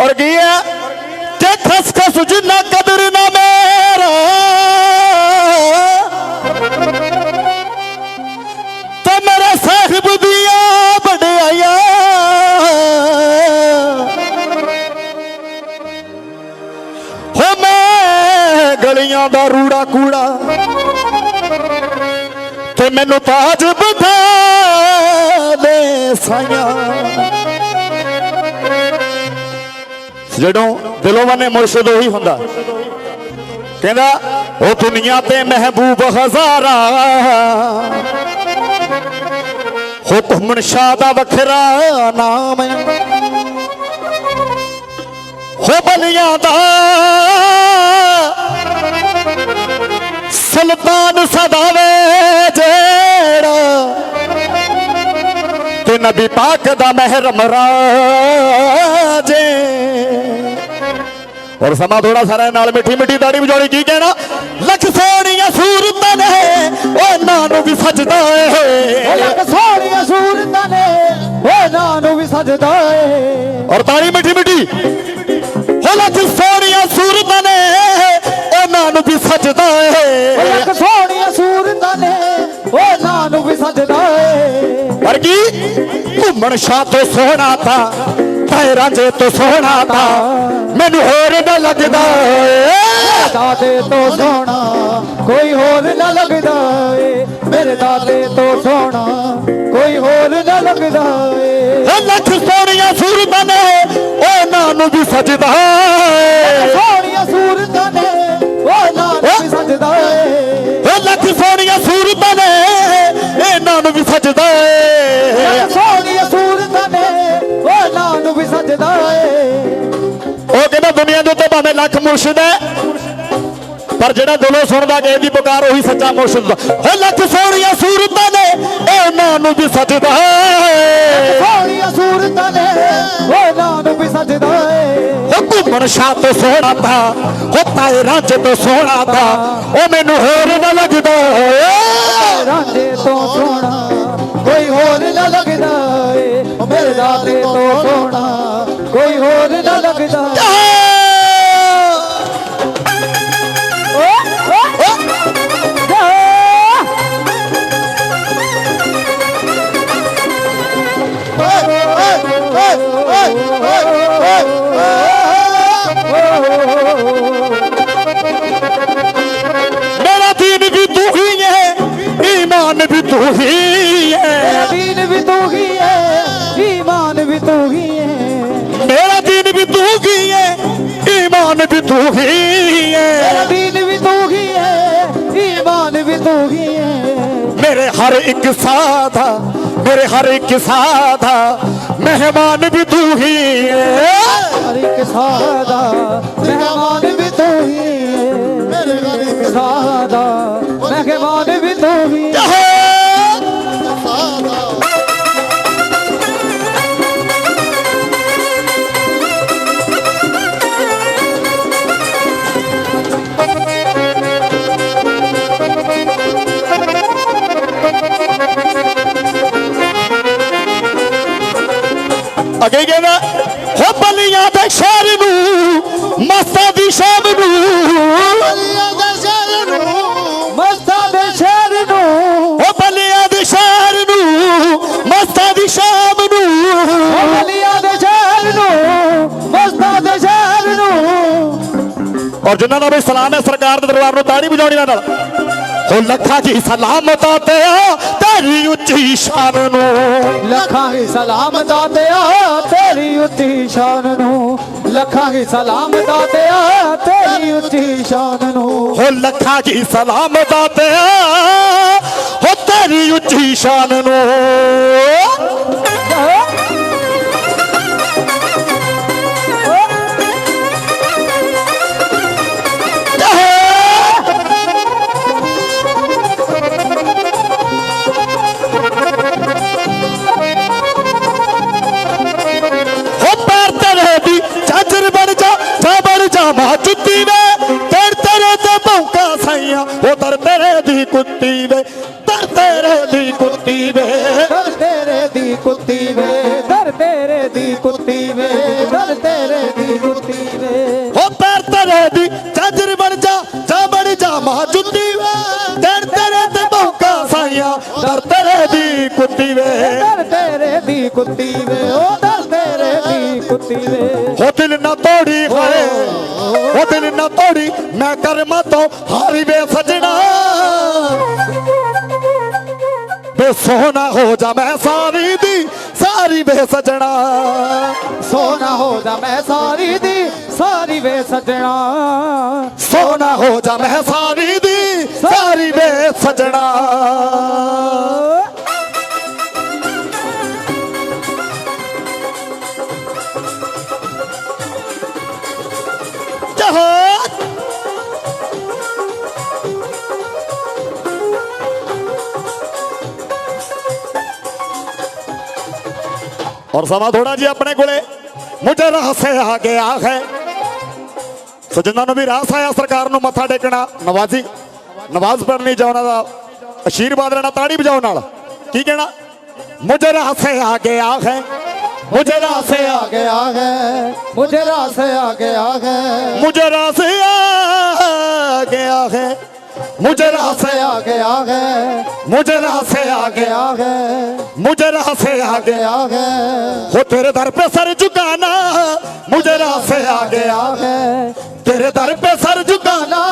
ਔਰ ਕੀ ਹੈ? ਕਿ ਖਸ ਖਸ ਜਿੰਨਾ ਕਦਰ ਨਾ ਮੇਰਾ। ਤੇ ਮੇਰੇ ਸਾਹਿਬ ਦੀਆਂ ਵਡਿਆਈਆਂ। ਹੋ ਮੈਂ ਗਲੀਆਂ ਦਾ ਰੂੜਾ ਕੂੜਾ। ਤੇ ਮੈਨੂੰ ਤਾਜ ਬਧਾ ਦੇ ਸਾਈਆਂ। ਜਦੋਂ ਦਿਲੋਂ ਮਨੇ ਮੁਰਸ਼ਿਦ ਉਹੀ ਹੁੰਦਾ। ਕਹਿੰਦਾ, ਉਹ ਦੁਨੀਆ ਤੇ ਮਹਿਬੂਬ ਹਜ਼ਾਰਾ ਹੋ ਸ਼ਾਹ ਦਾ ਵੱਖਰਾ ਨਾਮ ਹੋ। ਬਲੀਆਂ ਦਾ ਸੁਲਤਾਨ ਸਦਾਵੇ ਜਿਹੜਾ ਨਬੀ ਪਾਕ ਦਾ ਮਹਿਰਮ ਰਾਜੇ। ਔਰ ਸਮਾਂ ਥੋੜਾ ਸਾਰਾ ਨਾਲ ਮਿੱਠੀ ਮਿੱਠੀ ਦਾੜੀ ਵਜਾਉਣੀ ਕੀ ਕਹਿਣਾ? ਲੱਖ ਸੋਹਣੀਆਂ ਸੂਰਤਾਂ ਨੇ ਉਹਨਾਂ ਨੂੰ ਵੀ ਸਜਦਾ ਏ। ਲੱਖ ਸੋਹਣੀਆਂ ਸੂਰਤਾਂ ਨੇ ਉਹਨਾਂ ਨੂੰ ਵੀ ਸਜਦਾ ਏ। ਔਰ ਤਾੜੀ ਮਿੱਠੀ ਮਿੱਠੀ। ਲੱਖ ਸੋਹਣੀਆਂ ਸੂਰਤਾਂ ਨੇ ਉਹਨਾਂ ਨੂੰ ਵੀ ਸਜਦਾ ਏ। ਲੱਖ ਸੋਹਣੀਆਂ ਸੂਰਤਾਂ ਨੇ ਉਹਨਾਂ ਨੂੰ ਵੀ ਸਜਦਾ ਏ। ਪਰ ਕੀ? ਘੁੰਮਣ ਸ਼ਾਹ ਤੋਂ ਸੋਹਣਾ ਤਾਂ ਤੈ ਰਾਂਝੇ ਤੋਂ ਸੋਹਣਾ ਤਾਂ ਮੈਨੂੰ ਹੋਰ ਨਾ ਲੱਗਦਾ ਏ। ਦਾਦੇ ਤੋਂ ਸੋਹਣਾ ਕੋਈ ਹੋਰ ਨਾ ਲੱਗਦਾ ਏ। ਮੇਰੇ ਦਾਦੇ ਤੋਂ ਸੋਹਣਾ ਕੋਈ ਹੋਰ ਨਾ ਲੱਗਦਾ ਏ। ਲੱਖ ਸੋਹਣੀਆਂ ਸੂਰਤਾਂ ਨੇ ਉਹਨਾਂ ਨੂੰ ਵੀ ਸਜਦਾ ਏ। ਸੋਹਣੀਆਂ ਸੂਰਤਾਂ ਨੇ ਉਹਨਾਂ ਨੂੰ ਵੀ ਸਜਦਾ ਏ। ਲੱਖ ਸੋਹਣੀਆਂ ਸੂਰਤਾਂ ਨੇ ਇਹਨਾਂ ਨੂੰ ਵੀ ਸਜਦਾ ਏ। ਲੱਖ ਮੁਰਸ਼ਿਦ ਹੈ। ਪਰ ਜਿਹੜਾ ਦਿਲੋਂ ਸੁਣਦਾ ਕਿਸੇ ਦੀ ਪੁਕਾਰ ਉਹੀ ਸੱਚਾ ਮੁਰਸ਼ਿਦ ਹੁੰਦਾ। ਉਹ ਲੱਖ ਸੋਹਣੀਆਂ ਸੂਰਤਾਂ ਨੇ ਇਹਨਾਂ ਨੂੰ ਵੀ ਸਜਦਾ ਏ ਸੋਹਣੀਆਂ ਸੂਰਤਾਂ ਨੇ ਉਹਨਾਂ ਨੂੰ ਵੀ ਸਜਦਾ ਏ ਉਹ ਘੁੰਮਣ ਸ਼ਾਹ ਤੋਂ ਸੋਹਣਾ ਤਾਂ ਉਹ ਤਾਏ ਰਾਂਝੇ ਤੋਂ ਸੋਹਣਾ ਤਾਂ ਉਹ ਮੈਨੂੰ ਹੋਰ ਨਾ ਲੱਗਦਾ ਏ। ਰਾਂਝੇ ਤੋਂ ਸੋਹਣਾ ਕੋਈ ਹੋਰ ਨਾ ਲੱਗਦਾ ਏ। ਉਹ ਮੇਰੇ ਦਾਦੇ ਤੋਂ ਸੋਹਣਾ ਕੋਈ ਹੋਰ ਨਾ ਲੱਗਦਾ। मेरा दीन भी तू ही है ईमान भी तू ही है मेरा दीन भी तू ही है ईमान भी तू ही है मेरा दीन भी तू ही है ईमान भी तू ही है मेरा दीन भी तू ही है ईमान भी तू ही है मेरे हर एक साधा मेरे हर एक साधा ਮਹਿਮਾਨ ਵੀ ਤੂੰ ਹੀ ਮਹਿਮਾਨ ਵੀ ਤੂੰ ਹੀ ਮਹਿਮਾਨ ਔਰ ਜਿਨ੍ਹਾਂ ਦਾ ਵੀ ਸਲਾਮ ਹੈ ਸਰਕਾਰ ਦੇ ਦਰਬਾਰ ਨੂੰ ਤਾੜੀ ਵਜਾਉਣੀ ਨਾਲ। ਹੋ ਲੱਖਾਂ ਜੀ ਸਲਾਮਤਾਂ ਤੇ ਤੇਰੀ ਉੱਚੀ ਸ਼ਾਨ ਨੂੰ। ਲੱਖਾਂ ਹੀ ਸਲਾਮ ਦਾਤਿਆ ਤੇਰੀ ਉੱਚੀ ਸ਼ਾਨ ਨੂੰ। ਲੱਖਾਂ ਹੀ ਸਲਾਮ ਦਾਤਿਆ ਤੇਰੀ ਉੱਚੀ ਸ਼ਾਨ ਨੂੰ। ਹੋ ਲੱਖਾਂ ਜੀ ਸਲਾਮਤਾਂ ਤੇ ਹੋ ਤੇਰੀ ਉੱਚੀ ਸ਼ਾਨ ਨੂੰ। ਦੀ ਚਾਦਰ ਬਣ ਜਾ ਜਾ ਬਣ ਜਾ ਮਾਂ ਜੁੱਤੀ ਵੇ। ਦਰ ਤੇਰੇ ਤੇ ਭੌਂਕਾ ਸਾਈਆਂ ਦਰ ਤੇਰੇ ਦੀ ਕੁੱਤੀ ਵੇ। ਦਰ ਤੇਰੇ ਦੀ ਕੁੱਤੀ ਵੇ ਉਹ ਦਰ ਤੇਰੇ ਦੀ ਕੁੱਤੀ ਵੇ। ਹੋ ਦਿਲ ਨਾ ਤੋੜੀ ਖਾਏ ਹੋ ਦਿਲ ਨਾ ਤੋੜੀ ਮੈਂ ਕਰਮਾਂ ਤੋਂ ਹਾਰੀ ਵੇ ਸਜਣਾ। ਬੇ ਸੋਹਣਾ ਹੋ ਜਾ ਮੈਂ ਸਾਰੀ ਦੀ ਸਾਰੀ ਵੇ ਸਜਣਾ। ਸੋਨਾ ਹੋ ਜਾ ਮੈਂ ਸਾਰੀ ਦੀ ਸਾਰੀ ਵੇ ਸਜਣਾ। ਸੋਹਣਾ ਹੋ ਜਾ ਮੈਂ ਸਾਰੀ ਦੀ ਸਾਰੀ ਵੇ ਸਜਣਾ। ਔਰ ਸਮਾਂ ਥੋੜਾ ਜੀ ਆਪਣੇ ਕੋਲੇ ਮੁਝੇ ਰਾਹ ਸੇ ਆ ਗਿਆ ਹੈ ਸੋ ਜਿਨ੍ਹਾਂ ਨੂੰ ਵੀ ਰਾਸ ਆਇਆ ਸਰਕਾਰ ਨੂੰ ਮੱਥਾ ਟੇਕਣਾ ਨਵਾਜ਼ੀ ਨਵਾਜ਼ ਪੜਨੀ ਚਾਹੁੰਦਾ ਦਾ ਆਸ਼ੀਰਵਾਦ ਲੈਣਾ ਤਾੜੀ ਵਜਾਉਣ ਨਾਲ ਕੀ ਕਹਿਣਾ ਮੁਝੇ ਰਾਹ ਸੇ ਆ ਗਿਆ ਹੈ ਮੁਝੇ ਰਾਹ ਸੇ ਆ ਆ ਗਿਆ ਹੈ ਮੁਝੇ ਰਾਸ ਆ ਗਿਆ ਹੈ मुझे रास आ गया है मुझे राह से आ गया है मुझे राह से आ गया है मुझे राह से आ गया है हो तेरे दर पे सर झुकाना मुझे राह से आ गया है तेरे दर पे सर झुकाना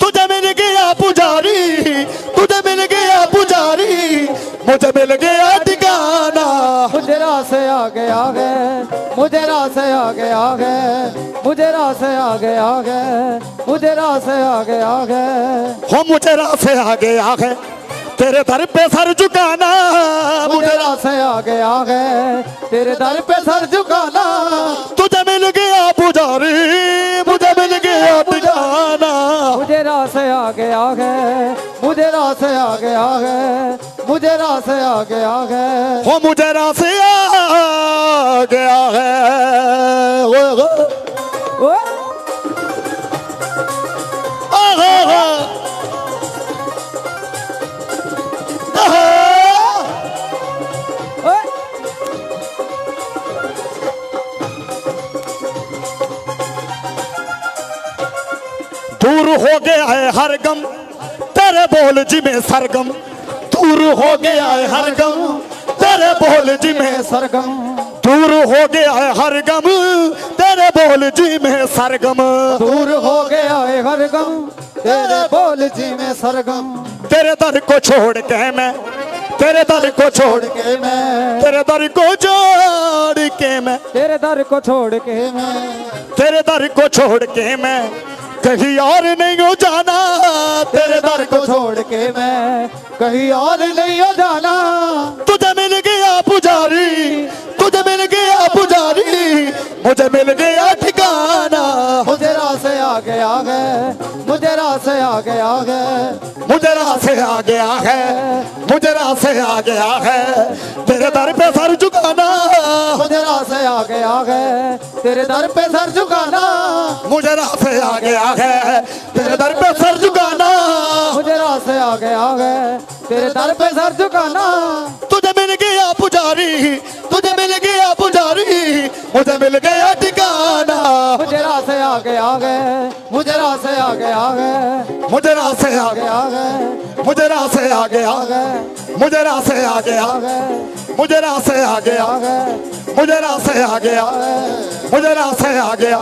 तुझे मिल गया पुजारी तुझे मिल गया पुजारी मुझे मिल गया ठिकाना मुझे राह से आ गया है मुझे राह से आ गया है रास आ गया है मुझे रास आ गया है हो मुझे रास आ गया है तेरे दर पे सर झुकाना मुझे मुझे रास आ गया है तेरे दर पे सर झुकाना तुझे मिल गया पुजारी मुझे मिल गया ठिकाना मुझे रास आ गया है मुझे रास आ गया है मुझे रास आ गया है हो मुझे रास आ गया दूर हो गया है हर गम। तेरे बोल जी में सरगम। दूर हो गया है हर गम। तेरे बोल जी में सरगम। दूर हो गया है हर गम। तेरे बोल जी में सरगम। दूर हो गया है हर गम। तेरे बोल जी में सरगम। तेरे दर को छोड़ के मैं। तेरे दर को छोड़ के मैं। तेरे दर को छोड़ के मैं। तेरे दर को छोड़ के मैं। तेरे दर को छोड़ के मैं। कहीं और नहीं हो जाना तेरे दर को को छोड़ के मैं कहीं और नहीं हो जाना तुझे मिल गया पुजारी मुझे मिल गया ठिकाना मुझे रास आ गया है मुझे रास आ गया है मुझे राह से आ गया है मुझे राह से आ गया है तेरे दर पे सर झुकाना मुझे रास आ गया है तेरे दर पे सर झुकाना मुझे राह से आ गया है तेरे दर पे सर झुकाना मुझे रास आ गया है तेरे दर पे सर झुकाना तुझे मिल गया पुजारी तुझे मिल गया पुजारी मुझे मिल गया ठिकाना मुझे रास आ गया है मुझे रास आ गया है मुझे राह से आ गया गया है मुझे राह से आ गया मुझे राह से आ गया मुझे राह से आ गया मुझे राह से आ गया मुझे राह से आ गया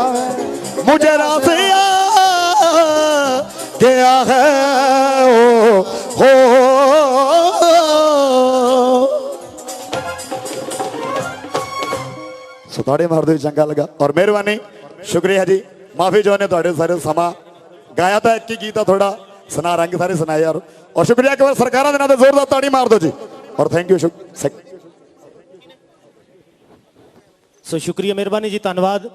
मुझे राह से आ गया है ओ हो ਸੋ ਤੁਹਾਡੇ ਮਾਰਦੇ ਚੰਗਾ ਲੱਗਾ। ਔਰ ਮਿਹਰਬਾਨੀ। ਸ਼ੁਕਰੀਆ ਜੀ। ਮਾਫੀ ਚਾਹੁੰਦੇ ਤੁਹਾਡੇ ਸਾਰੇ ਸਮਾਂ। ਗਾਇਆ ਤਾਂ ਇੱਕ ਹੀ ਗੀਤ ਆ ਥੋੜਾ ਸੁਨਾ ਰੰਗ ਸਾਰੇ ਸੁਣਾਏ ਯਾਰ। ਔਰ ਸ਼ੁਕਰੀਆ ਇੱਕ ਵਾਰ ਸਰਕਾਰਾਂ ਦੇ ਨਾਂ ਤੇ ਜ਼ੋਰਦਾਰ ਤਾੜੀ ਮਾਰ ਦਿਓ ਜੀ। ਔਰ ਥੈਂਕ ਯੂ ਸੋ ਸ਼ੁਕਰੀਆ ਮਿਹਰਬਾਨੀ ਜੀ, ਧੰਨਵਾਦ।